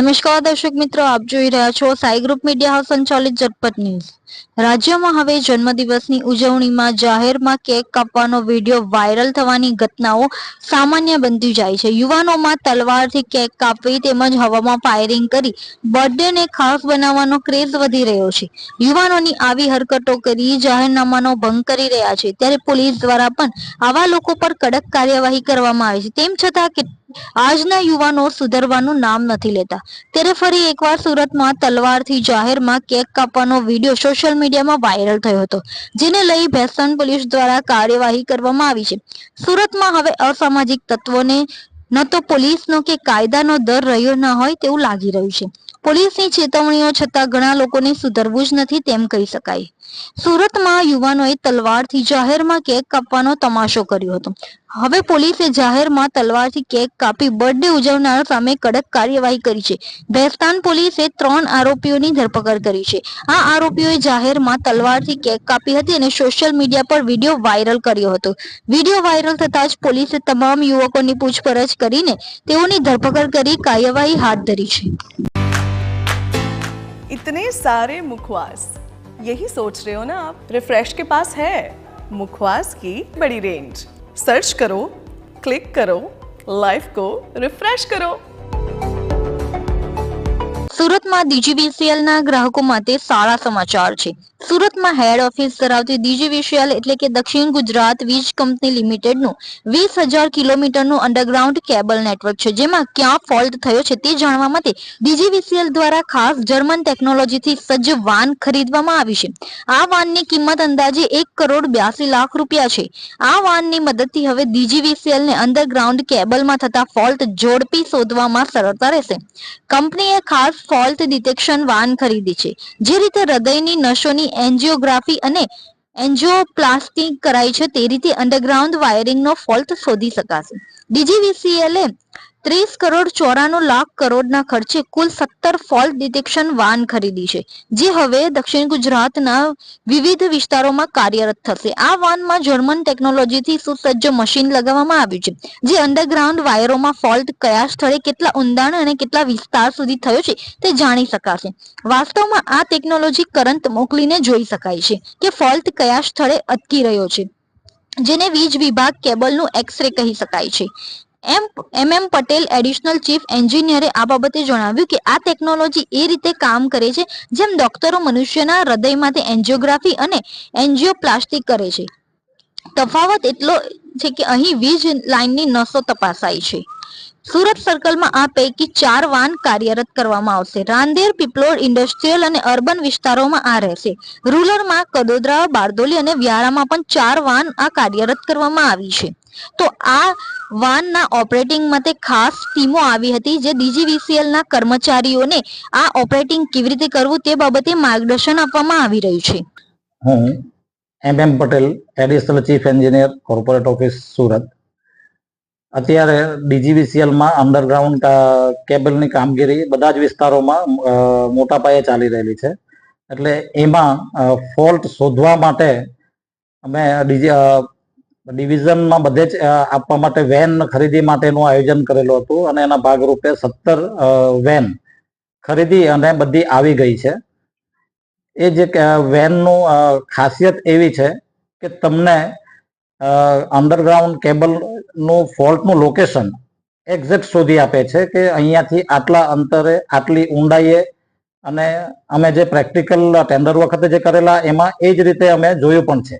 નમસ્કાર દર્શક મિત્રો, આપ જોઈ રહ્યા છો સાઈ ગ્રુપ મીડિયા હાઉસ સંચાલિત ઝટપટ ન્યૂઝ. રાજ્યમાં હવે જન્મદિવસની ઉજવણીમાં જાહેરમાં કેક કાપવાનો વીડિયો વાયરલ થવાની ઘટનાઓ સામાન્ય બનતી જાય છે. યુવાનોમાં તલવારથી કેક કાપવી તેમજ હવામાં ફાયરિંગ કરી બર્થડેને ખાસ બનાવવાનો ક્રેઝ વધી રહ્યો છે. યુવાનોની આવી હરકતો કરી જાહેરનામાનો ભંગ કરી રહ્યા છે. ત્યારે પોલીસ દ્વારા પણ આવા લોકો પર કડક કાર્યવાહી કરવામાં આવે છે. તેમ છતાં આજના યુવાનો સુધરવાનું નામ નથી લેતા. ત્યારે ફરી એકવાર સુરતમાં તલવારથી જાહેરમાં કેક કાપવાનો વીડિયો સોશિયલ મીડિયામાં વાયરલ થયો હતો, જેને લઈ ભેસન પોલીસ દ્વારા કાર્યવાહી કરવામાં આવી છે. સુરતમાં હવે અસામાજિક તત્વોને, ન તો પોલીસનો કે કાયદાનો દર રહ્યો ન હોય તેવું લાગી રહ્યું છે. પોલીસની ચેતવણીઓ છતાં ઘણા લોકોને સુધરવું જ નથી તેમ કહી શકાય. સુરતમાં યુવાનોએ તલવારથી જાહેરમાં કેક કાપવાનો તમાશો કર્યો હતો. હવે પોલીસે જાહેરમાં તલવારથી કેક કાપી બર્થડે ઉજવનાર સામે કડક કાર્યવાહી કરી છે. ભેસ્તાન પોલીસે ત્રણ આરોપીઓની ધરપકડ કરી છે. આ આરોપીઓએ જાહેરમાં તલવારથી કેક કાપી હતી અને સોશિયલ મીડિયા પર વીડિયો વાયરલ કર્યો હતો. વીડિયો વાયરલ થતાં જ પોલીસે તમામ યુવકોની પૂછપરછ કરીને તેઓની ધરપકડ કરી કાર્યવાહી હાથ ધરી છે. इतने सारे मुखवास यही सोच रहे हो ना आप रिफ्रेश के पास है मुखवास की बड़ी रेंज सर्च करो क्लिक करो लाइफ को रिफ्रेश करो સુરતમાં DGVCL ના ગ્રાહકો માટે સારા સમાચાર છે સુરતમાં હેડ ઓફિસ ધરાવતી DGVCL એટલે કે દક્ષિણ ગુજરાત વીજ કંપની લિમિટેડનું વીસ હજાર કિલોમીટરનું અંડરગ્રાઉન્ડ કેબલ નેટવર્ક છે. જેમાં ક્યાં ફોલ્ટ થયો છે તે જાણવા માટે ડીજીવીસીએલ દ્વારા ખાસ જર્મન ટેકનોલોજીથી સજ્જ વાન ખરીદવામાં આવી છે. આ વાનની કિંમત અંદાજે એક કરોડ બ્યાસી લાખ રૂપિયા છે. આ વાનની મદદથી હવે DGVCL ને અંડરગ્રાઉન્ડ કેબલમાં થતા ફોલ્ટ ઝડપી શોધવામાં સરળતા રહેશે. કંપનીએ ખાસ ફોલ્ટ ડિટેક્શન વાન ખરીદી છે. જે રીતે હૃદયની નસોની એન્જિયોગ્રાફી અને એન્જિયોપ્લાસ્ટી કરાય છે તે રીતે અંડરગ્રાઉન્ડ વાયરિંગનો ફોલ્ટ શોધી શકાશે. ડીજીવીસીએલે ત્રીસ કરોડ ચોરાણું લાખ કરોડના ખર્ચે કુલ સત્તર ફોલ્ટ ડિટેક્શન વાન ખરીદી છે, જે હવે દક્ષિણ ગુજરાતના વિવિધ વિસ્તારોમાં કાર્યરત થશે. આ વાનમાં જર્મન ટેકનોલોજીથી સુસજ્જ મશીન લગાવવામાં આવ્યું છે, જે અંડરગ્રાઉન્ડ વાયરોમાં ફોલ્ટ કયા સ્થળે કેટલા ઊંડાણ અને કેટલા વિસ્તાર સુધી થયો છે તે જાણી શકાશે. વાસ્તવમાં આ ટેકનોલોજી કરંટ મોકલીને જોઈ શકાય છે કે ફોલ્ટ કયા સ્થળે અટકી રહ્યો છે, જેને વીજ વિભાગ કેબલનું એક્સરે કહી શકાય છે. M M M Patel additional chief એન્જિનિયરે આ બાબતે જણાવ્યું કે આ ટેકનોલોજી એ રીતે કામ કરે છે, જેમ ડોક્ટરો મનુષ્યના હૃદયમાંથી એન્જિયોગ્રાફી અને એન્જિયોપ્લાસ્ટિક કરે છે. તફાવત એટલો છે કે અહીં વીજ લાઇનની નસો તપાસાય છે. સુરત સર્કલમાં આ પૈકી ચાર વાન કાર્યરત કરવામાં આવશે. રાંદેર, પીપલોડ ઇન્ડસ્ટ્રીયલ અને અર્બન વિસ્તારોમાં આ રહેશે. રૂરલમાં કડોદરા બારડોલી અને વ્યારામાં પણ ચાર વાન આ કાર્યરત કરવામાં આવી છે. તો આ વાનના ઓપરેટિંગ માટે ખાસ ટીમો આવી હતી જે ડીજીવીસીએલના કર્મચારીઓને આ ઓપરેટિંગ કેવી રીતે કરવું તે બાબતે માર્ગદર્શન આપવામાં આવી રહ્યું છે. હું M M Patel additional chief engineer corporate office Surat. અત્યારે ડીજીવીસીએલમાં અંડરગ્રાઉન્ડ કેબલની કામગીરી બધા જ વિસ્તારોમાં મોટા પાયે ચાલી રહેલી છે. એટલે એમાં ફોલ્ટ શોધવા માટે અમે ડીજી ડિવિઝનમાં બધે જ આપવા માટે વેન ખરીદી માટેનું આયોજન કરેલું હતું અને એના ભાગરૂપે સત્તર વેન ખરીદી અને બધી આવી ગઈ છે. એ જે વેનનું ખાસિયત એવી છે કે તમને અંડરગ્રાઉન્ડ કેબલનું ફોલ્ટનું લોકેશન એક્ઝેક્ટ શોધી આપે છે કે અહીંયાથી આટલા અંતરે, આટલી ઊંડાઈએ અને અમે જે પ્રેક્ટિકલ ટેન્ડર વખતે જે કરેલા, એમાં એ જ રીતે અમે જોયું પણ છે.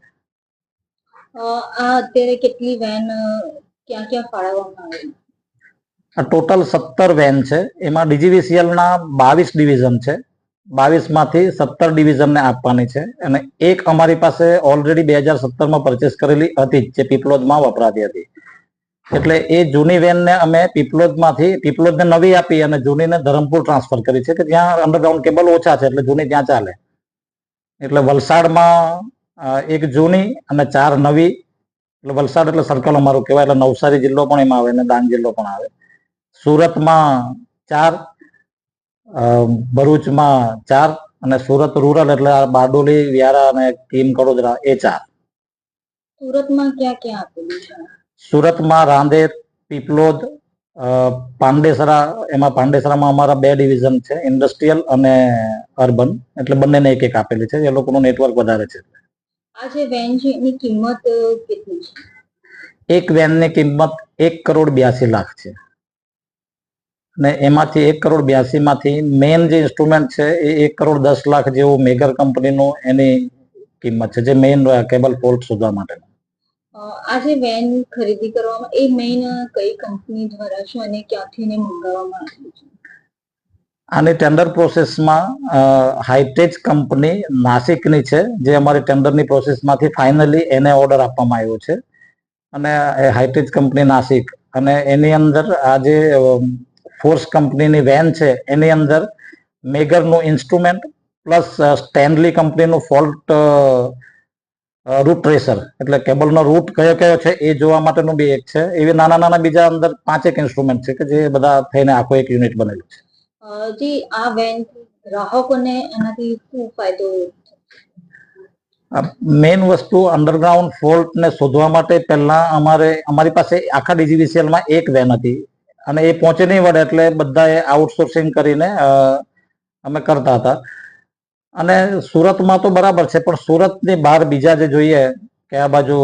આ અત્યારે કેટલી વેન ક્યાં ક્યાં ફાળવવામાં આવી? આ ટોટલ સત્તર વેન છે. એમાં ડીજીવીસીએલના બાવીસ ડિવિઝન છે. બાવીસમાંથી સત્તર ડિવિઝનને આપવાની છે. અને એક અમારી પાસે ઓલરેડી બે હજાર સત્તરમાં પરચેસ કરેલી હતી જ, પીપલોદમાં વપરાતી હતી. એટલે એ જૂની વેનને અમે પીપલોદમાંથી પીપલોદને નવી આપી અને જૂનીને ધરમપુર ટ્રાન્સફર કરી છે કે જ્યાં અંડરગ્રાઉન્ડ કેબલ ઓછા છે એટલે જૂની ત્યાં ચાલે. એટલે વલસાડમાં એક જૂની અને ચાર નવી એટલે વલસાડ એટલે સર્કલ અમારું કહેવાય એટલે નવસારી જિલ્લો પણ એમાં આવે અને ડાંગ જિલ્લો પણ આવે. સુરતમાં ચાર ભરૂચમાં ચાર અને સુરત રૂરલ એટલે આ બારડોલી વ્યારા અને કીમ કડોદરા એ ચાર. સુરતમાં ક્યાં ક્યાં આપેલું છે? સુરતમાં રાંદેર પીપલોદ પાંડેસરા એમાં પાંડેસરામાં અમારા બે ડિવિઝન છે ઇન્ડસ્ટ્રીયલ અને અર્બન એટલે બંનેને એક એક આપેલી છે. એ લોકોનું નેટવર્ક વધારે છે. આ જે વેન છે એની કિંમત કેટલી છે? એક વેનની કિંમત એક કરોડ બ્યાસી લાખ છે. અને એમાંથી એક કરોડ બ્યાસીમાંથી મેઇન જે ઇન્સ્ટ્રુમેન્ટ છે એ એક કરોડ દસ લાખ જેવું મેગર કંપનીનું એની કિંમત છે જે મેઇન કેબલ ફોલ્ટ શોધવા માટે આજે આ જે વેન ખરીદી કરવામાં એ મેઇન કઈ કંપની દ્વારા છે અને ક્યાંથી એને મંગાવવામાં આવ્યું છે? આની ટેન્ડર પ્રોસેસમાં હાઇટેજ કંપની નાસિકની છે, જે અમારી ટેન્ડરની પ્રોસેસમાંથી ફાઇનલી એને ઓર્ડર આપવામાં આવ્યો છે. અને એ હાઈટેજ કંપની નાસિક. અને એની અંદર આ જે ફોર્સ કંપનીની વેન છે, એની અંદર મેગરનું ઇન્સ્ટ્રુમેન્ટ પ્લસ સ્ટેનલી કંપનીનું ફોલ્ટ રૂટ ટ્રેસર એટલે કેબલનો રૂટ કયો કયો છે એ જોવા માટેનું બી એક છે. એવી નાના નાના બીજા અંદર પાંચેક ઇન્સ્ટ્રુમેન્ટ છે કે જે બધા થઈને આખો એક યુનિટ બનેલું છે. જે આ વેન ગ્રાહકોને એનાથી શું ફાયદો મેઇન વસ્તુ અંડરગ્રાઉન્ડ ફોલ્ટ ને શોધવા માટે પહેલા અમારે, અમારી પાસે આખા ડીજીવીસીએલમાં એક વેન હતી. અને એ પહોંચે નહીં વળે એટલે બધાએ આઉટસોર્સિંગ કરીને અમે કરતા હતા. અને સુરતમાં તો બરાબર છે, પણ સુરતની બહાર બીજા જે જોઈએ, કે આ બાજુ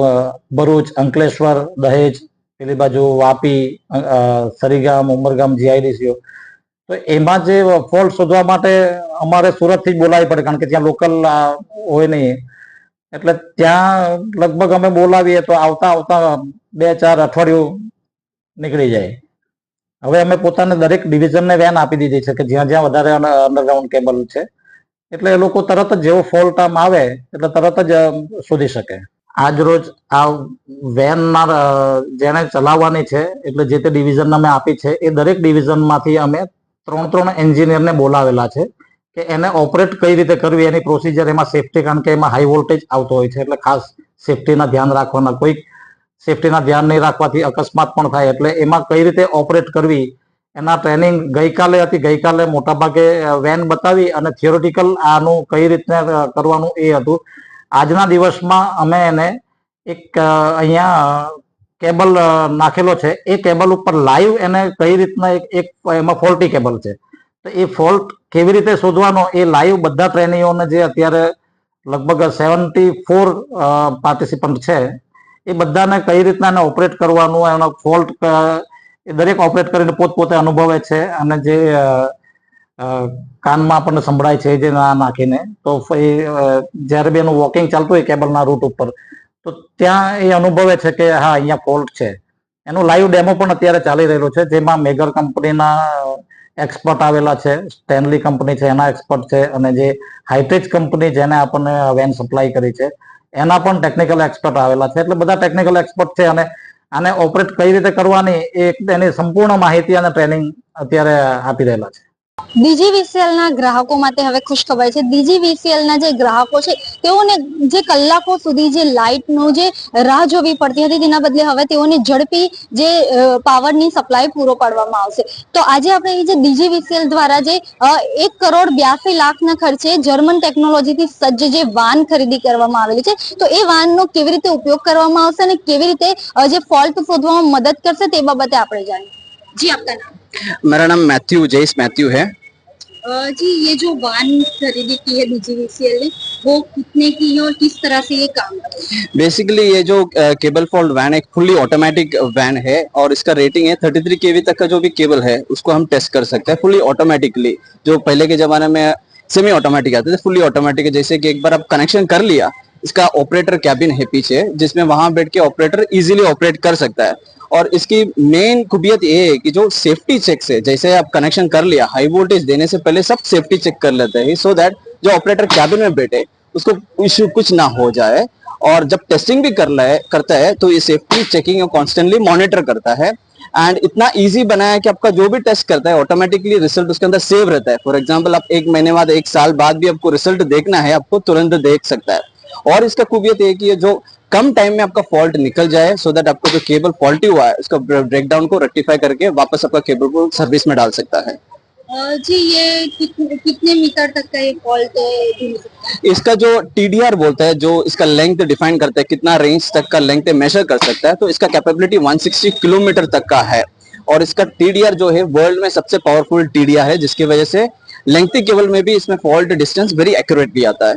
ભરૂચ, અંકલેશ્વર, દહેજ, પેલી બાજુ વાપી સરીગામ, ઉમરગામ, જીઆઈડીસીઓ તો એમાં જે ફોલ્ટ શોધવા માટે અમારે સુરતથી બોલાવી પડે, કારણ કે ત્યાં લોકલ હોય નહીં. એટલે ત્યાં લગભગ અમે બોલાવીએ તો આવતા આવતા બે ચાર અઠવાડિયું નીકળી જાય. હવે અમે પોતાને દરેક ડિવિઝનને વેન આપી દીધી છે કે જ્યાં જ્યાં વધારે અંડરગ્રાઉન્ડ કેબલ છે. એટલે એ લોકો તરત જ જેવો ફોલ્ટ આમ આવે, એટલે તરત જ શોધી શકે. આજ રોજ આ વેનના જેણે ચલાવવાની છે, એટલે જે તે ડિવિઝન અમે આપી છે, એ દરેક ડિવિઝનમાંથી અમે ત્રણ ત્રણ એન્જિનિયરને બોલાવેલા છે કે એને ઓપરેટ કઈ રીતે કરવી, એની પ્રોસિજર એમાં સેફટી કારણ કે એમાં હાઈ વોલ્ટેજ આવતો હોય છે, એટલે ખાસ સેફટીના ધ્યાન રાખવાના. કોઈક સેફટીના ધ્યાન નહીં રાખવાથી અકસ્માત પણ થાય, એટલે એમાં કઈ રીતે ઓપરેટ કરવી, એના ટ્રેનિંગ ગઈકાલે હતી, ગઈકાલે મોટાભાગે વેન બતાવી અને થિયોરિટિકલ આનું કઈ રીતના કરવાનું એ હતું. આજના દિવસમાં અમે એને એક અહીંયા કેબલ નાખેલો છે. એ કેબલ ઉપર લાઈવ એને કઈ રીતના એક એમાં ફોલ્ટી કેબલ છે. તો એ ફોલ્ટ કેવી રીતે શોધવાનો? એ લાઈવ બધા ટ્રેનીઓને જે અત્યારે લગભગ સેવન્ટી ફોર પાર્ટિસિપન્ટ છે, એ બધાને કઈ રીતના એને ઓપરેટ કરવાનું, એનો ફોલ્ટ એ દરેક ઓપરેટ કરીને પોતપોતે અનુભવે છે અને જે કાનમાં આપણને સંભળાય છે જે ના નાખીને. તો એ જ્યારે બી એનું વોકિંગ ચાલતું હોય કેબલના રૂટ ઉપર તો ત્યાં એ અનુભવે છે કે, હા, અહીંયા ફોલ્ટ છે. એનું લાઈવ ડેમો પણ અત્યારે ચાલી રહેલો છે, જેમાં મેગર કંપનીના એક્સપર્ટ આવેલા છે સ્ટેનલી કંપની છે, એના એક્સપર્ટ છે, અને જે હાઈટેજ કંપની જેને આપણને વેન સપ્લાય કરી છે, એના પણ ટેકનિકલ એક્સપર્ટ આવેલા છે. એટલે બધા ટેકનિકલ એક્સપર્ટ છે અને આને ઓપરેટ કઈ રીતે કરવાની એ એની સંપૂર્ણ માહિતી અને ટ્રેનિંગ અત્યારે આપી રહેલા છે. DGVCL ના ગ્રાહકો માટે હવે ખુશ ખબર છે. DGVCL ના જે ગ્રાહકો છે, તેઓને જે કલાકો સુધી જે લાઇટનું જે રાહ જોવી પડતી હતી, તેના બદલે હવે તેઓને ઝડપી જે પાવરની સપ્લાય પૂરો પાડવામાં આવશે. તો આજે આપણે જે DGVCL દ્વારા જે એક કરોડ બ્યાસી લાખના ખર્ચે જર્મન ટેકનોલોજીથી સજ્જ જે વાન ખરીદી કરવામાં આવેલી છે, તો એ વાનનો કેવી રીતે ઉપયોગ કરવામાં આવશે અને કેવી રીતે જે ફોલ્ટ શોધવામાં મદદ કરશે તે બાબતે આપણે જાણીએ. જી આપકા નામ? मेरा नाम मैथ्यू जयस मैथ्यू है। जी ये जो वान खरीदी की है डीजीवीसीएल ने वो कितने की है और किस तरह से ये काम बेसिकली ये जो केबल फॉल्ट वैन एक फुल्ली ऑटोमेटिक वैन है और इसका रेटिंग है 33 केवी तक का जो भी केबल है उसको हम टेस्ट कर सकते हैं फुल्ली ऑटोमेटिकली जो पहले के जमाने में सेमी ऑटोमेटिक आते थे फुल्ली ऑटोमेटिक जैसे कि एक बार आप कनेक्शन कर लिया इसका ऑपरेटर कैबिन है पीछे जिसमें वहाँ बैठ के ऑपरेटर इजीली ऑपरेट कर सकता है। और इसकी मेन खूबियत ये है कि जो सेफ्टी चेक से जैसे आप कनेक्शन कर लिया हाई वोल्टेज देने से पहले सब सेफ्टी चेक कर लेते हैं सो दैट जो ऑपरेटर कैबिन में बैठे, उसको इश्यू कुछ ना हो जाए। और जब टेस्टिंग भी कर है करता है तो ये सेफ्टी चेकिंग कॉन्स्टेंटली मॉनिटर करता है। एंड इतना इजी बनाया है कि आपका जो भी टेस्ट करता है ऑटोमेटिकली रिज़ल्ट उसके अंदर सेव रहता है। फॉर एग्जांपल आप एक महीने बाद, एक साल बाद भी आपको रिज़ल्ट देखना है, आपको तुरंत देख सकता है। और इसका खूबियत ये कि जो कम टाइम में आपका फॉल्ट निकल जाए सो so दैट आपको जो केबल फॉल्टी हुआ है उसका ब्रेकडाउन को रेक्टिफाई करके वापस आपका केबल को सर्विस में डाल सकता है। जी ये कितने कितने मीटर तक का ये फॉल्ट है इसका जो टीडीआर बोलता है जो इसका लेंथ डिफाइन करता है कितना रेंज तक का लेंथ मेजर कर सकता है तो इसका कैपेबिलिटी 160 किलोमीटर तक का है। और इसका टीडीआर जो है वर्ल्ड में सबसे पावरफुल टीडीआर है जिसकी वजह से लेंथी केबल में भी इसमें फॉल्ट डिस्टेंस वेरी एक्यूरेटली आता है।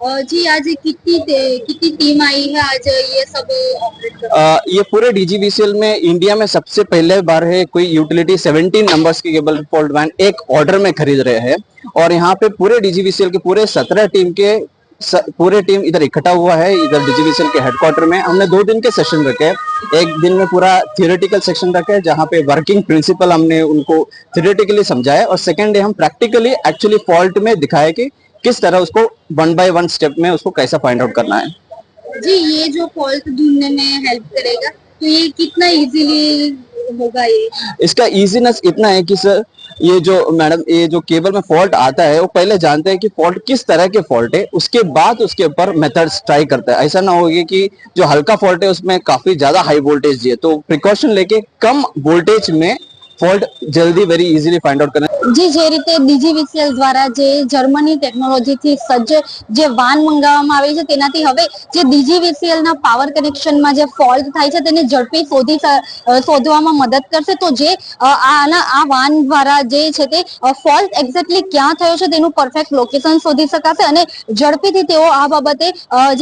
जी आज कितनी कितनी टीम आई है? आज ये सब कर ये पूरे डीजीबीसीएल में इंडिया में सबसे पहले बार है कोई यूटिलिटी 17 नंबर्स की केबल फॉल्ट वैन एक ऑर्डर में खरीद रहे हैं। और यहाँ पे पूरे डीजीवीसीएल के पूरे 17 टीम के स, पूरे टीम इधर इकट्ठा हुआ है इधर डीजीवीसीएल के हेडक्वार्टर में। हमने दो दिन के सेशन रखे। एक दिन में पूरा थियोरेटिकल सेक्शन रखे जहाँ पे वर्किंग प्रिंसिपल हमने उनको थियोरेटिकली समझाया। और सेकेंड डे हम प्रैक्टिकली एक्चुअली फॉल्ट में दिखाया कि किस तरह उसको वन बाय वन स्टेप में उसको कैसा फाइंड आउट करना है? जी ये जो फॉल्ट ढूँढने में हेल्प करेगा तो ये कितना इजीली होगा ये? इसका इजीनेस इतना है कि सर ये जो मैडम ये जो केबल में फॉल्ट आता है वो पहले जानते हैं कि फॉल्ट किस तरह के फॉल्ट है उसके बाद उसके ऊपर मेथड्स ट्राई करता है। ऐसा ना होगी कि जो हल्का फॉल्ट है उसमें काफ़ी ज़्यादा हाई वोल्टेज दिए तो प्रिकॉशन लेके कम वोल्टेज में ફોલ્ટ જલ્દી વેરી ઇઝીલી ફાઇન્ડ આઉટ કરે. જી જે રીતે ડીજીવીસીએલ દ્વારા જે જર્મની ટેકનોલોજીથી સજ્જ જે વાન મંગાવવામાં આવી છે, તેનાથી હવે જે ડીજીવીસીએલ ના પાવર કનેક્શનમાં જે ફોલ્ટ થાય છે, તેને ઝડપી શોધી શોધવામાં મદદ કરશે. તો જે આના, આ વાન દ્વારા જે છે તે ફોલ્ટ એક્ઝેક્ટલી ક્યાં થયો છે, તેનું પરફેક્ટ લોકેશન શોધી શકાશે અને ઝડપીથી તેઓ આ બાબતે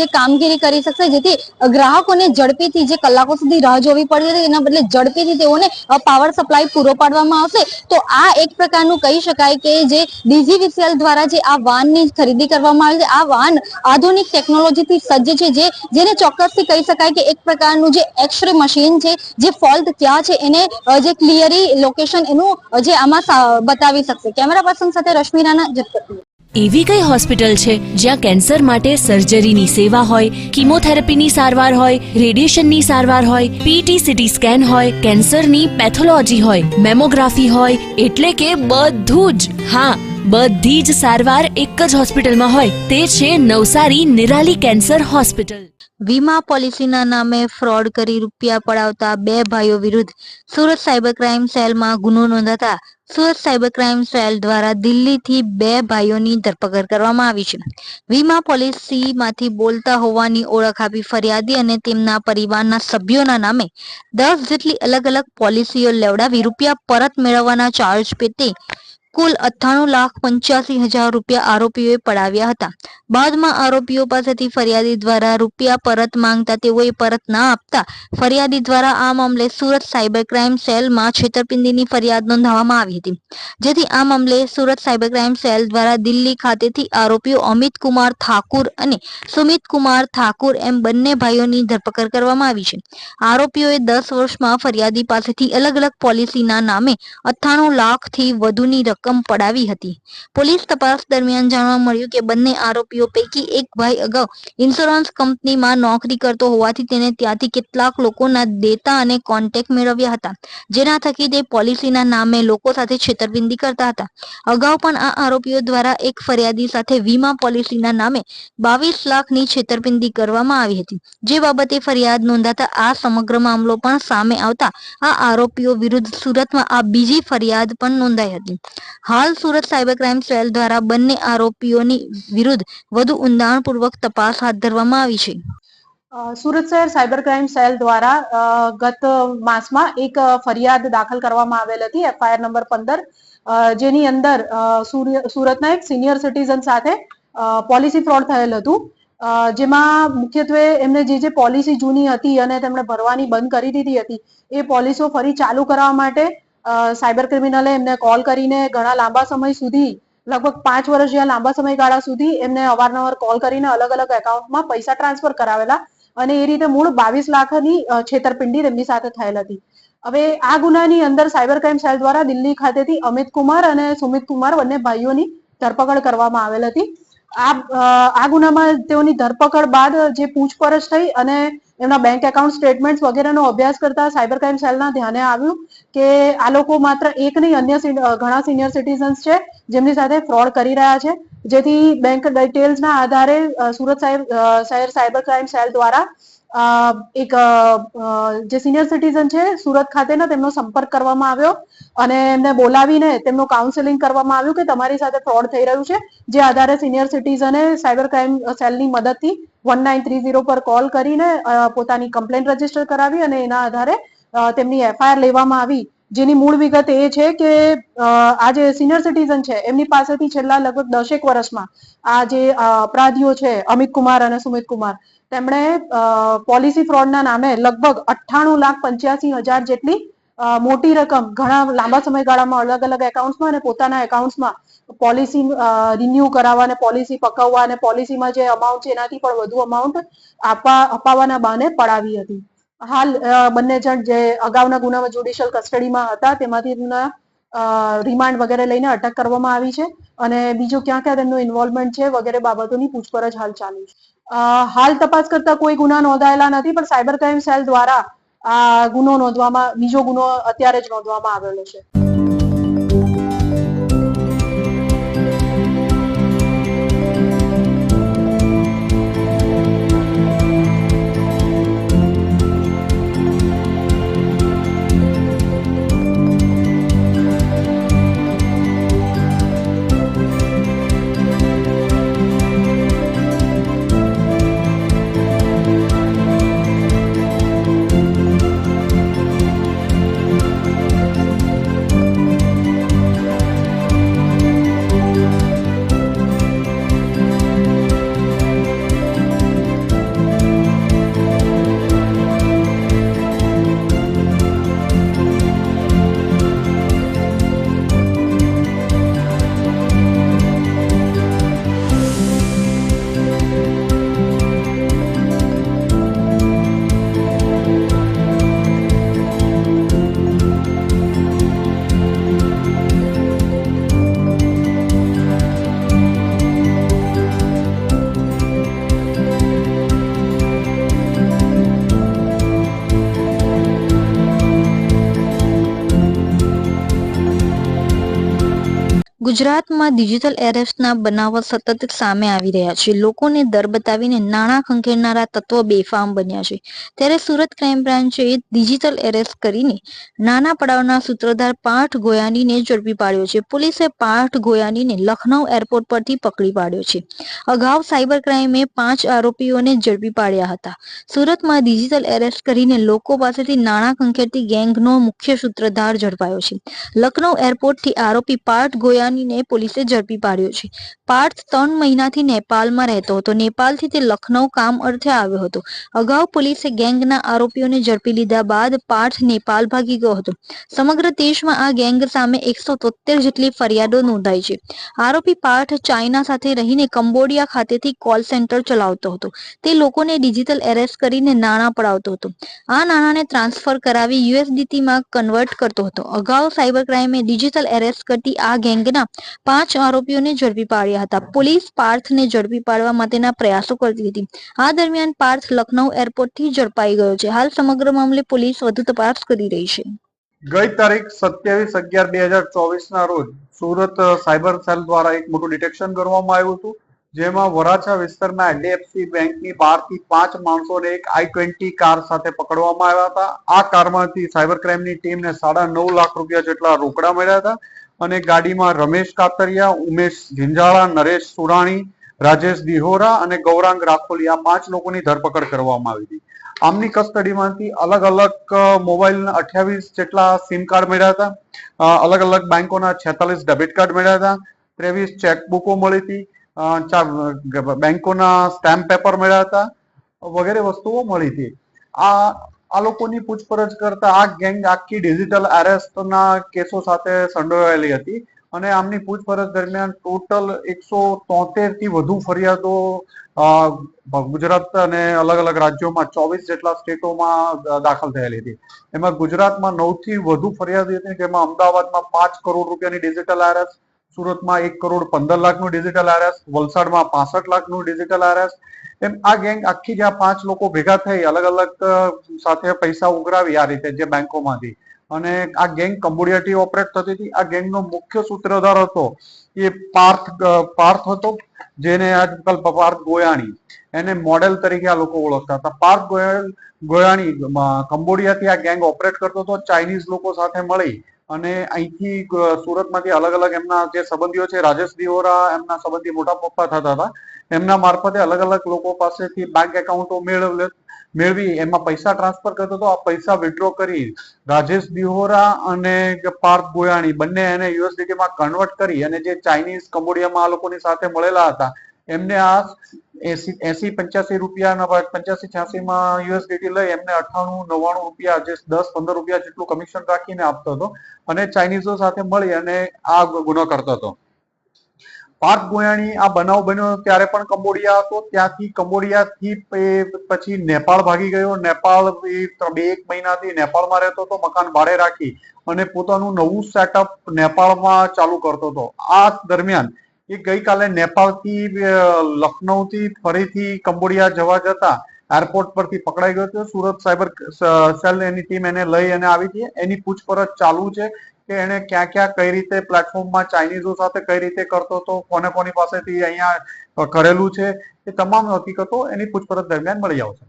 જે કામગીરી કરી શકશે, જેથી ગ્રાહકોને ઝડપીથી જે કલાકો સુધી રાહ જોવી પડતી હતી તેના બદલે ઝડપીથી તેઓને પાવર સપ્લાય પૂરો પાડવામાં આવશે. તો આ એક પ્રકારનું કહી શકાય કે જે ડીજીવીસીએલ દ્વારા જે આ વાનની ખરીદી કરવામાં આવી છે, આ વાન આધુનિક ટેકનોલોજીથી સજ્જ છે જે, જેને ચોક્કસથી કહી શકાય કે એક પ્રકારનું જે એક્સરે મશીન છે, જે ફોલ્ટ ક્યાં છે, એને જે ક્લિયરી લોકેશન એનું જે આમાં બતાવી શકશે. કેમેરા પર્સન સાથે રશ્મિ જતપતિ એવી કઈ હોસ્પિટલ છે જ્યાં કેન્સર માટે સર્જરીની સેવા હોય, કિમોથેરાપીની સારવાર હોય, રેડિયેશનની સારવાર હોય પીટી સીટી સ્કેન હોય, કેન્સરની પેથોલોજી હોય, મેમોગ્રાફી હોય, એટલે કે બધું જ. હા, બધી જ સારવાર એક જ હોસ્પિટલમાં હોય. તે છે નવસારી નિરાલી કેન્સર હોસ્પિટલ. વીમા પોલિસીના નામે ફ્રોડ કરી રૂપિયા પડાવતા બે ભાઈઓ વિરુદ્ધ સુરત સાયબર ક્રાઇમ સેલમાં ગુનો નોંધાતા સુરત સાયબર ક્રાઇમ સેલ દ્વારા દિલ્હીથી બે ભાઈઓની ધરપકડ કરવામાં આવી છે. વીમા પોલિસીમાંથી બોલતા હોવાની ઓળખ આપી ફરિયાદી અને તેમના પરિવારના સભ્યોના નામે દસ જેટલી અલગ અલગ પોલિસીઓ લેવડાવી રૂપિયા પરત મેળવવાના ચાર્જ પેટે કુલ અઠ્ઠાણું લાખ પંચ્યાસી હજાર રૂપિયા આરોપીઓએ પડાવ્યા હતા. બાદમાં આરોપીઓ પાસેથી ફરિયાદી દ્વારા રૂપિયા પરત માંગતા તેઓએ પરત ના આપતા ફરિયાદી દ્વારા આ મામલે સુરત સાયબર ક્રાઇમ સેલમાં છેતરપિંડીની ફરિયાદ નોંધાવવામાં આવી હતી. જેથી આ મામલે સુરત સાયબર ક્રાઇમ સેલ દ્વારા દિલ્હી ખાતેથી આરોપીઓ અમિત કુમાર ઠાકુર અને સુમિત કુમાર ઠાકુર એમ બંને ભાઈઓની ધરપકડ કરવામાં આવી છે. આરોપીઓએ દસ વર્ષમાં ફરિયાદી પાસેથી અલગ અલગ પોલિસીના નામે અઠ્ઠાણું લાખથી વધુની રકમ પડાવી હતી. પોલીસ તપાસ દરમિયાન જાણવા મળ્યું કે બંને આરોપીઓ પૈકી એક ભાઈ અગાઉ ઇન્સ્યોરન્સ કંપનીમાં નોકરી કરતો હોવાથી તેને ત્યાંથી કેટલાક લોકોના ડેટા અને કોન્ટેક્ટ મેળવ્યા હતા. જેના થકી તે પોલિસીના નામે લોકો સાથે છેતરપિંડી કરતા હતા. અગાઉ પણ આ આરોપીઓ દ્વારા એક ફરિયાદી સાથે વીમા પોલિસીના નામે બાવીસ લાખની છેતરપિંડી કરવામાં આવી હતી. જે બાબતે ફરિયાદ નોંધાતા આ સમગ્ર મામલો પણ સામે આવતા આ આરોપીઓ વિરુદ્ધ સુરતમાં આ બીજી ફરિયાદ પણ નોંધાઈ હતી. હાલ સુરત સાયબર ક્રાઇમ સેલ દ્વારા બંને આરોપીઓની વિરુદ્ધ વધુ ઊંડાણપૂર્વક તપાસ હાથ ધરવામાં આવી છે. સુરત શહેર સાયબર ક્રાઇમ સેલ દ્વારા ગત માસમાં એક ફરિયાદ દાખલ કરવામાં આવેલ હતી, એફઆઈઆર નંબર પંદર જેની અંદર સુરતના એક સિનિયર સિટીઝન સાથે પોલિસી ફ્રોડ થયેલ હતું. જેમાં મુખ્યત્વે એમને જે જે પોલિસી જૂની હતી અને તેમણે ભરવાની બંધ કરી દીધી હતી, એ પોલિસીઓ ફરી ચાલુ કરવા માટે સાયબર ક્રિમિનલે એમને કોલ કરીને ઘણા લાંબા સમય સુધી, લગભગ પાંચ વર્ષ જેવા લાંબા સમયગાળા સુધી એમને અવારનવાર કોલ કરીને અલગ અલગ એકાઉન્ટમાં પૈસા ટ્રાન્સફર કરાવેલા અને એ રીતે મૂળ બાવીસ લાખની છેતરપિંડી તેમની સાથે થયેલ હતી. હવે આ ગુનાની અંદર સાયબર ક્રાઇમ સેલ દ્વારા દિલ્હી ખાતેથી અમિત કુમાર અને સુમિત કુમાર બંને ભાઈઓની ધરપકડ કરવામાં આવેલ હતી. આ આ ગુનામાં તેઓની ધરપકડ બાદ જે પૂછપરછ થઈ અને એમના બેંક એકાઉન્ટ સ્ટેટમેન્ટ વગેરેનો અભ્યાસ કરતા સાયબર ક્રાઇમ સેલના ધ્યાને આવ્યું કે આ લોકો માત્ર એક નહીં, અન્ય ઘણા સિનિયર સિટીઝન્સ છે, જેમની સાથે ફ્રોડ કરી રહ્યા છે. જેથી બેંક ડિટેલ્સના આધારે સુરત શહેર સાયબર ક્રાઇમ સેલ દ્વારા એક જે સિનિયર સિટીઝન છે, સુરત ખાતેના તેમનો સંપર્ક કરવામાં આવ્યો અને એમને બોલાવીને તેમનું કાઉન્સેલિંગ કરવામાં આવ્યું કે તમારી સાથે ફ્રોડ થઈ રહ્યું છે, જે આધારે સિનિયર સિટીઝને સાયબર ક્રાઇમ સેલની મદદથી વન નાઇન થ્રી ઝીરો પર કોલ કરીને પોતાની કમ્પ્લેન રજિસ્ટર કરાવી અને એના આધારે તેમની એફઆઈઆર લેવામાં આવી. જેની મૂળ વિગત એ છે કે આ જે સિનિયર સિટીઝન છે, એમની પાસેથી છેલ્લા લગભગ દસેક વર્ષમાં આ જે અપરાધીઓ છે, અમિત કુમાર અને સુમિત કુમાર, તેમણે પોલિસી ફ્રોડના નામે લગભગ અઠ્ઠાણું લાખ પંચ્યાસી હજાર જેટલી મોટી રકમ ઘણા લાંબા સમયગાળામાં અલગ અલગ એકાઉન્ટ્સમાં અને પોતાના એકાઉન્ટ્સમાં પોલિસી રિન્યુ કરાવવા અને પોલિસી પકવવા અને પોલિસીમાં જે અમાઉન્ટ છે, એનાથી પણ વધુ અમાઉન્ટ આપવા અપાવવાના બહાને પડાવી હતી. હાલ બંને જણ જે અગાઉના ગુનામાં જ્યુડિશિયલ કસ્ટડીમાં હતા, તેમાંથી એમના રિમાન્ડ વગેરે લઈને અટક કરવામાં આવી છે. અને બીજું ક્યાં ક્યાં તેમનું ઇન્વોલ્વમેન્ટ છે વગેરે બાબતોની પૂછપરછ હાલ ચાલુ છે. હાલ તપાસ કરતા કોઈ ગુના નોંધાયેલા નથી, પણ સાયબર ક્રાઇમ સેલ દ્વારા આ ગુનો નોંધવામાં, બીજો ગુનો અત્યારે જ નોંધવામાં આવેલો છે. ગુજરાત ગુજરાતમાં ડિજિટલ એરેસ્ટના બનાવો સતત સામે આવી રહ્યા છે. લોકોને દર બતાવીને નાણાં ખંખેરનારા તત્વો બેફામ બન્યા છે. ત્યારે સુરત ક્રાઇમ બ્રાન્ચે ડિજિટલ એરેસ્ટ કરીને નાના પડાવના સૂત્રધાર પાઠ ગોયાનીને ઝડપી પાડ્યો છે. પોલીસે પાઠ ગોયાનીને લખનૌ એરપોર્ટ પરથી પકડી પાડ્યો છે. અગાઉ સાયબર ક્રાઇમે પાંચ આરોપીઓને ઝડપી પાડ્યા હતા. સુરતમાં ડિજિટલ એરેસ્ટ કરીને લોકો પાસેથી નાણાં ખંખેરતી ગેંગનો મુખ્ય સૂત્રધાર ઝડપાયો છે. લખનૌ એરપોર્ટથી આરોપી પાઠ ગોયાનીને પોલીસે ઝડપી પાડ્યો છે. પાર્થ ત્રણ મહિનાથી નેપાળમાં રહેતો હતો. નેપાળથી તે લખનૌ કામ અર્થે આવ્યો હતો. અગાઉ પોલીસે ગેંગના આરોપીઓને ઝડપી લીધા બાદ પાર્થ નેપાળ ભાગી ગયો હતો. સમગ્ર દેશમાં આ ગેંગ સામે એકસો જેટલી ફરિયાદો નોંધાઈ છે. આરોપી પાર્થ ચાઇના સાથે રહીને કંબોડિયા ખાતેથી કોલ સેન્ટર ચલાવતો હતો. તે લોકોને ડિજિટલ એરેસ્ટ કરીને નાણાં પડાવતો હતો. આ નાણાંને ટ્રાન્સફર કરાવી યુએસડીટીમાં કન્વર્ટ કરતો હતો. અગાઉ સાયબર ક્રાઇમે ડિજિટલ એરેસ્ટ કરતી આ ગેંગના પાંચ આરોપીઓને ઝડપી પાડ્યા હતા. પોલીસ પાર્થને ઝડપી પાડવા માટેના પ્રયાસો કરતી હતી. આ દરમિયાન પાર્થ લખનૌ એરપોર્ટથી ઝડપાઈ ગયો છે. હાલ સમગ્ર મામલે પોલીસ વધુ તપાસ કરી રહી છે. ગઈ તારીખ સત્યાવીસ અગિયાર બે હજાર ચોવીસ ના રોજ સુરત સાયબર સેલ દ્વારા એક મોટું ડિટેક્શન કરવામાં આવ્યું હતું, જેમાં વરાછા વિસ્તારના એચડીએફસી બેંકની બહારથી પાંચ માણસોને એક આઈ ટ્વેન્ટી કાર સાથે પકડવામાં આવ્યા હતા. આ કારમાંથી સાયબર ક્રાઇમની ટીમને સાડા નવ લાખ રૂપિયા જેટલા રોકડા મળ્યા હતા. અને ગાડીમાં રમેશ કાતરિયા, ઉમેશ ઝીંઝાળા, નરેશ સુરાણી, રાજેશ દિહોરા અને ગૌરાંગ રાખોલી આ પાંચ લોકોની ધરપકડ કરવામાં આવી હતી. આમની કસ્ટડીમાંથી અલગ અલગ મોબાઈલ અઠ્યાવીસ જેટલા સિમ કાર્ડ મળ્યા હતા. અલગ અલગ બેંકોના છેતાલીસ ડેબિટ કાર્ડ મળ્યા હતા. ત્રેવીસ ચેકબુકો મળી હતી. બેંકોના સ્ટેમ્પ પેપર મળ્યા હતા. વગેરે વસ્તુઓ મળી હતી. આ આ લોકોની પૂછપરછ કરતા આ ગેંગ આખી ડિજિટલ એરેસ્ટના કેસો સાથે સંડોવાયેલી હતી અને આમની પૂછપરછ દરમિયાન ટોટલ એકસો તોતેરથી વધુ ફરિયાદો ગુજરાત અને અલગ અલગ રાજ્યોમાં ચોવીસ જેટલા સ્ટેટોમાં દાખલ થયેલી હતી. એમાં ગુજરાતમાં નવથી વધુ ફરિયાદ હતી જેમાં અમદાવાદમાં પાંચ કરોડ રૂપિયાની ડિજિટલ એરેસ્ટ સુરતમાં એક કરોડ પંદર લાખનું ડિજિટલ આરએસ, વલસાડમાં પાસઠ લાખનું ડિજિટલ આરએસ. એમ આ ગેંગ આખી જ્યાં પાંચ લોકો ભેગા થઈ અલગ અલગ સાથે પૈસા ઉઘરાવી આ રીતે જે બેંકોમાંથી. અને આ ગેંગ કંબોડિયાથી ઓપરેટ થતી હતી. આ ગેંગનો મુખ્ય સૂત્રધાર હતો એ પાર્થ પાર્થ હતો, જેને આજકાલ પાર્થ ગોયાણી. એને મોડેલ તરીકે આ લોકો ઓળખતા હતા. પાર્થ ગોયલ, ગોયાણી કંબોડિયાથી આ ગેંગ ઓપરેટ કરતો હતો. ચાઇનીઝ લોકો સાથે મળી અને અહીંથી સુરતમાંથી અલગ અલગ એમના જે સંબંધીઓ છે, રાજેશ દિહોરા, એમના સંબંધી મોટા પપ્પા થતા હતા, એમના મારફતે અલગ અલગ લોકો પાસેથી બેંક એકાઉન્ટો મેળવ મેળવી, એમાં પૈસા ટ્રાન્સફર કરતો હતો, આ પૈસા વિડ્રો કરી રાજેશ દિહોરા અને પાર્થ ગોયાણી, બંને એને યુએસડીટીમાં કન્વર્ટ કરી અને જે ચાઇનીઝ કંબોડિયામાં આ લોકોની સાથે મળેલા હતા, એમને આ એસી એસી પંચ્યાસી રૂપિયા પંચ્યાસી છ્યાસી માં યુએસડીટી લઈ એમને અઠ્ઠાણું, નવ્વાણું રૂપિયા જે દસ, પંદર રૂપિયા જેટલું કમિશન રાખીને આપતો હતો અને ચાઇનીઝો સાથે મળી અને આ ગુનો કરતો હતો. પાર્થ ગોયાણી આ બનાવ બન્યો ત્યારે પણ કંબોડિયા હતો. ત્યાંથી કંબોડિયાથી પછી નેપાળ ભાગી ગયો. નેપાળ બે, એક મહિનાથી નેપાળમાં રહેતો હતો, મકાન ભાડે રાખી અને પોતાનું નવું સેટઅપ નેપાળમાં ચાલુ કરતો હતો. આ દરમિયાન એ ગઈકાલે નેપાળથી લખનૌથી ફરીથી કંબોડિયા જવા જતા એરપોર્ટ પરથી પકડાઈ ગયો હતો. સુરત સાયબર સેલ એની ટીમ એને લઈ અને આવી હતી. એની પૂછપરછ ચાલુ છે કે એને ક્યાં ક્યાં, કઈ રીતે પ્લેટફોર્મમાં ચાઇનીઝો સાથે કઈ રીતે કરતો હતો, કોને કોની પાસેથી અહીંયા કરેલું છે. એ તમામ હકીકતો એની પૂછપરછ દરમિયાન મળી આવશે.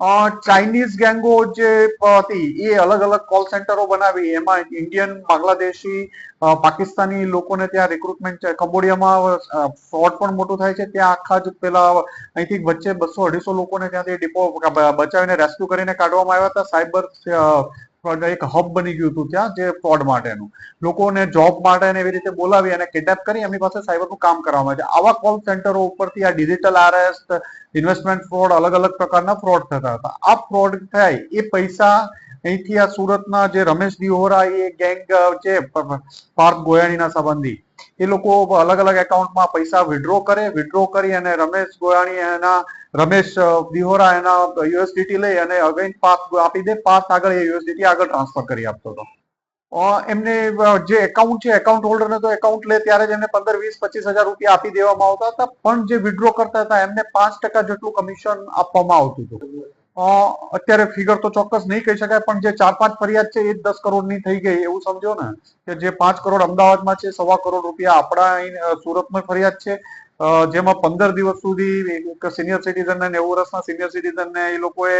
ચાઇનીઝ ગેંગો જે હતી, એ અલગ અલગ કોલ સેન્ટરો બનાવી. એમાં ઇન્ડિયન બાંગ્લાદેશી પાકિસ્તાની લોકોને ત્યાં રિક્રુટમેન્ટ કંબોડિયામાં ફ્રોડ પણ મોટું થાય છે. ત્યાં આખા જ પેલા અહીંથી વચ્ચે બસો અઢીસો લોકોને ત્યાંથી ડિપો બચાવીને રેસ્ક્યુ કરીને કાઢવામાં આવ્યા હતા. સાયબર એક હબ બની ગયું હતું ત્યાં, જે ફ્રોડ માટેનું. લોકોને જોબ માટે એવી રીતે બોલાવી અને કિડનેપ કરી એમની પાસે સાયબરનું કામ કરવામાં આવે છે આવા કોલ સેન્ટરો ઉપરથી આ ડિજિટલ આરએસ્ટ ઇન્વેસ્ટમેન્ટ ફ્રોડ અલગ અલગ પ્રકારના ફ્રોડ થતા હતા. આ ફ્રોડ થાય એ પૈસા અહીંથી આ સુરતના જે રમેશ દિહોરા, એ ગેંગ છે પાર્થ ગોયાણીના સંબંધી, એ લોકો અલગ અલગ એકાઉન્ટમાં પૈસા વિડ્રો કરે વિડ્રો કરી અને રમેશ ગોયાણી એના રમેશ દિહોરા એના યુએસડીટી લઈ અને અગેન પાસ આપી દે પાસ આગળ એ યુએસડીટી આગળ ટ્રાન્સફર કરી આપતો હતો. એમને જે એકાઉન્ટ છે એકાઉન્ટ હોલ્ડરને તો એકાઉન્ટ લે, ત્યારે જ એમને પંદર, વીસ, પચીસ હજાર રૂપિયા આપી દેવામાં આવતા હતા, પણ જે વિડ્રો કરતા હતા, એમને પાંચ ટકા જેટલું કમિશન આપવામાં આવતું હતું. અત્યારે ફિગર તો ચોક્કસ નહીં કહી શકાય, પણ જે ચાર પાંચ ફરિયાદ છે એ જ દસ કરોડની થઈ ગઈ, એવું સમજો ને? કે જે પાંચ કરોડ અમદાવાદમાં છે, સવા કરોડ રૂપિયા આપણા અહીં સુરતમાં ફરિયાદ છે. જેમાં પંદર દિવસ સુધી સિનિયર સિટીઝન ને નેવું વર્ષના સિનિયર સિટીઝન ને એ લોકોએ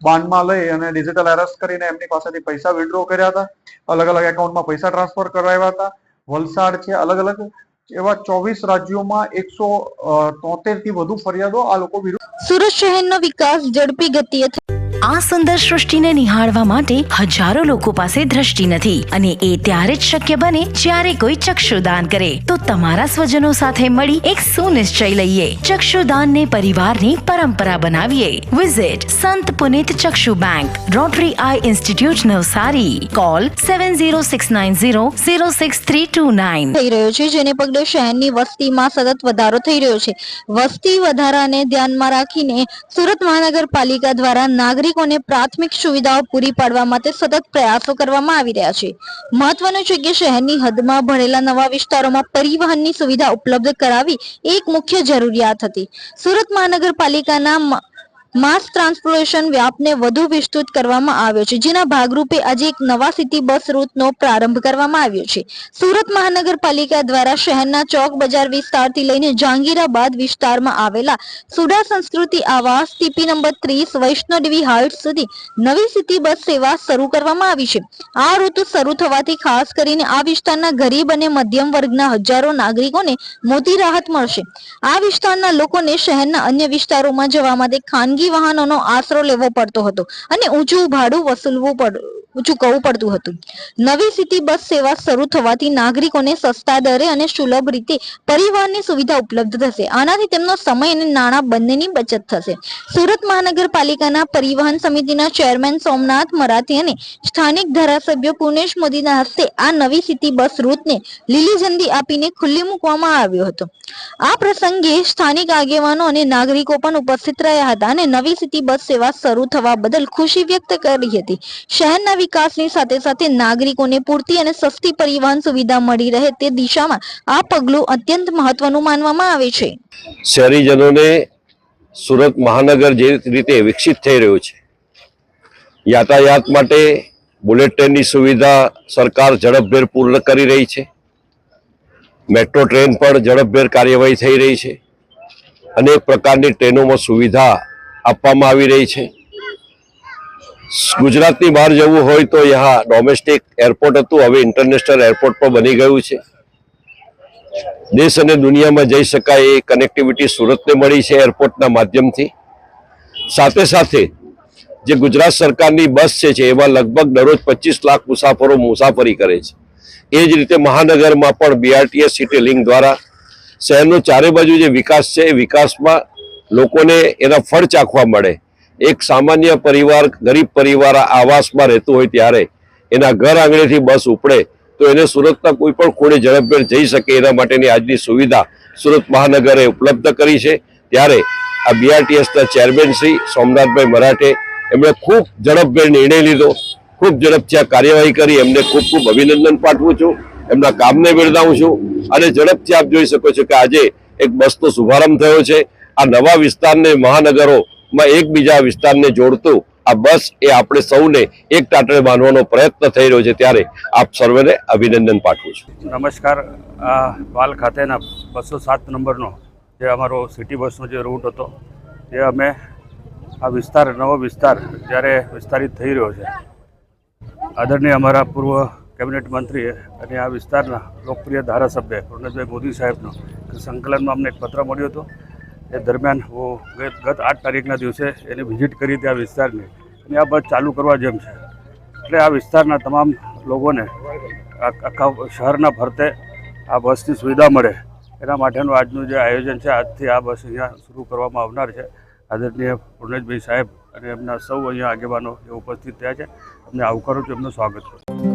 બાંધમાં લઈ અને ડિજિટલ એરેસ્ટ કરીને એમની પાસેથી પૈસા વિડ્રો કર્યા હતા. અલગ અલગ એકાઉન્ટમાં પૈસા ટ્રાન્સફર કરાવ્યા હતા. વલસાડ છે અલગ અલગ એવા ચોવીસ રાજ્યોમાં એકસો તોતેરથી વધુ ફરિયાદો આ લોકો વિરુદ્ધ સુરત શહેરનો વિકાસ ઝડપી ગતિએ આ સુંદર સૃષ્ટિને નિહાળવા માટે હજારો લોકો પાસે દ્રષ્ટિ નથી અને એ ત્યારે જ શક્ય બને જ્યારે કોઈ ચક્ષુદાન કરે. તો તમારા સ્વજનો સાથે મળી એક સુનિશ્ચય લઈએ. ચક્ષુદાનને પરિવારની પરંપરા બનાવીએ. Visit Sant Punit Chakshu bank rotary eye institute Navsari. Call seven zero six nine zero zero six three two nine થઈ રહ્યો છે, જેને પગલે શહેરની વસ્તીમાં સતત વધારો થઈ રહ્યો છે. વસ્તી વધારાને ધ્યાનમાં રાખીને સુરત મહાનગરપાલિકા દ્વારા નાગરિકોને પ્રાથમિક સુવિધાઓ પૂરી પાડવા માટે સતત પ્રયાસો કરવામાં આવી રહ્યા છે. મહત્વનું છે કે શહેરની હદમાં ભરેલા નવા વિસ્તારોમાં પરિવહનની સુવિધા ઉપલબ્ધ કરાવી એક મુખ્ય જરૂરિયાત હતી. સુરત મહાનગરપાલિકાના માસ ટ્રાન્સપોર્ટેશન વ્યાપને વધુ વિસ્તૃત કરવામાં આવ્યો છે. જેના ભાગરૂપે આજે એક નવા સિટી બસ રૂટનો પ્રારંભ કરવામાં આવ્યો છે. સુરત મહાનગરપાલિકા દ્વારા શહેરના ચોક બજાર વિસ્તારથી લઈને જહાંગીરાબાદ વિસ્તારમાં આવેલા સુડા સંસ્કૃતિ આવાસ ટીપી નંબર ત્રીસ વૈષ્ણોદેવી હાઇટ સુધી નવી સિટી બસ સેવા શરૂ કરવામાં આવી છે. આ ઋતુ શરૂ થવાથી ખાસ કરીને આ વિસ્તારના ગરીબ અને મધ્યમ વર્ગના હજારો નાગરિકોને મોટી રાહત મળશે. આ વિસ્તારના લોકોને શહેરના અન્ય વિસ્તારોમાં જવા માટે ખાનગી વાહનોનો આશરો લેવો પડતો હતો. અને ઊંચું ભાડું વસૂલવું ચૂકવવું પડતું હતું. નવી સિટી બસ સેવા શરૂ થવાથી નાગરિકોને સસ્તા દરે અને સુલભ રીતે પરિવહનની સુવિધા ઉપલબ્ધ થશે. આનાથી તેમનો સમય અને નાણાં બંનેની બચત થશે. સુરત મહાનગરપાલિકાના પરિવહન સમિતિના ચેરમેન સોમનાથ મરાઠી અને સ્થાનિક ધારાસભ્ય પુનેશ મોદીના હસ્તે આ નવી સિટી બસ રૂટને લીલી ઝંડી આપીને ખુલ્લી મૂકવામાં આવ્યો હતો. આ પ્રસંગે સ્થાનિક આગેવાનો અને નાગરિકો પણ ઉપસ્થિત રહ્યા હતા અને નવી સિટી બસ સેવા શરૂ થવા બદલ ખુશી વ્યક્ત કરી હતી. શહેરના વિકાસની સાથે સાથે નાગરિકોને પૂરતી અને સસ્તી પરિવહન સુવિધા મળી રહે તે દિશામાં આ પગલું અત્યંત મહત્વનું માનવામાં આવે છે. શહેરીજનોને સુરત મહાનગર જે રીતે વિકસિત થઈ રહ્યું છે, યાતાયાત માટે બુલેટ ટ્રેનની સુવિધા સરકાર ઝડપભેર પૂર્ણ કરી રહી છે, મેટ્રો ટ્રેન પણ ઝડપભેર કાર્યવાહી થઈ રહી છે, અનેક પ્રકારની ટ્રેનોમાં સુવિધા આપવામાં આવી રહી છે. ગુજરાતની બહાર જવું હોય તો યહાં ડોમેસ્ટિક એરપોર્ટ હતું. હવે ઇન્ટરનેશનલ એરપોર્ટ પણ બની ગયું છે. દેશ અને દુનિયામાં જઈ શકાય એ કનેક્ટિવિટી સુરતને મળી છે એરપોર્ટના માધ્યમથી. સાથે સાથે જે ગુજરાત સરકારની બસ છે એમાં લગભગ દરરોજ પચીસ લાખ મુસાફરો મુસાફરી કરે છે. એ જ રીતે મહાનગરમાં પણ બીઆરટીએસ સિટી લિંક દ્વારા શહેરનો ચારે બાજુ જે વિકાસ છે એ વિકાસમાં લોકોને એના ફળ ચાખવા મળે. એક સામાન્ય પરિવાર, ગરીબ પરિવાર આવાસમાં રહેતું હોય ત્યારે એના ઘર આંગણેથી બસ ઉપડે તો એને સુરતના કોઈ પણ ખૂણે ઝડપભેર જઈ શકે એના માટેની આજની સુવિધા સુરત મહાનગરે ઉપલબ્ધ કરી છે. ત્યારે આ બીઆરટીએસના ચેરમેન શ્રી સોમનાથભાઈ મરાઠે એમણે ખૂબ ઝડપભેર નિર્ણય લીધો. ખૂબ ઝડપથી આ કાર્યવાહી કરી. એમને ખૂબ ખૂબ અભિનંદન પાઠવું છું. એમના કામને બિરદાવું છું. અને ઝડપથી આપ જોઈ શકો છો કે આજે એક બસનો શુભારંભ થયો છે. આ નવા વિસ્તારને મહાનગરોમાં એકબીજા વિસ્તારને જોડતું આ બસ એ આપણે સૌને એક ટાટરે બાંધવાનો પ્રયત્ન થઈ રહ્યો છે ત્યારે આપ સર્વેને અભિનંદન પાઠવું છું. નમસ્કાર. વાલ ખાતેના બસો સાત નંબરનો જે અમારો સિટી બસનો જે રૂટ હતો, એ અમે આ વિસ્તાર, નવો વિસ્તાર જ્યારે વિસ્તારિત થઈ રહ્યો છે, આદરણીય અમારા પૂર્વ કેબિનેટ મંત્રી અને આ વિસ્તારના લોકપ્રિય ધારાસભ્ય પૂર્ણેશભાઈ મોદી સાહેબનો સંકલનમાં અમને એક પત્ર મળ્યો હતો. એ દરમિયાન હું ગત આઠ તારીખના દિવસે એની વિઝિટ કરી હતી આ વિસ્તારની. અને આ બસ ચાલુ કરવા જેમ છે. એટલે આ વિસ્તારના તમામ લોકોને આખા શહેરના ફરતે આ બસની સુવિધા મળે. એના માટેનું આજનું જે આયોજન છે, આજથી આ બસ અહીંયા શરૂ કરવામાં આવનાર છે. આદરણીય પૂર્ણેશભાઈ સાહેબ અને એમના સૌ અહીંયા આગેવાનો એ ઉપસ્થિત થયા છે. એમને આવકારો છું, એમનું સ્વાગત કરું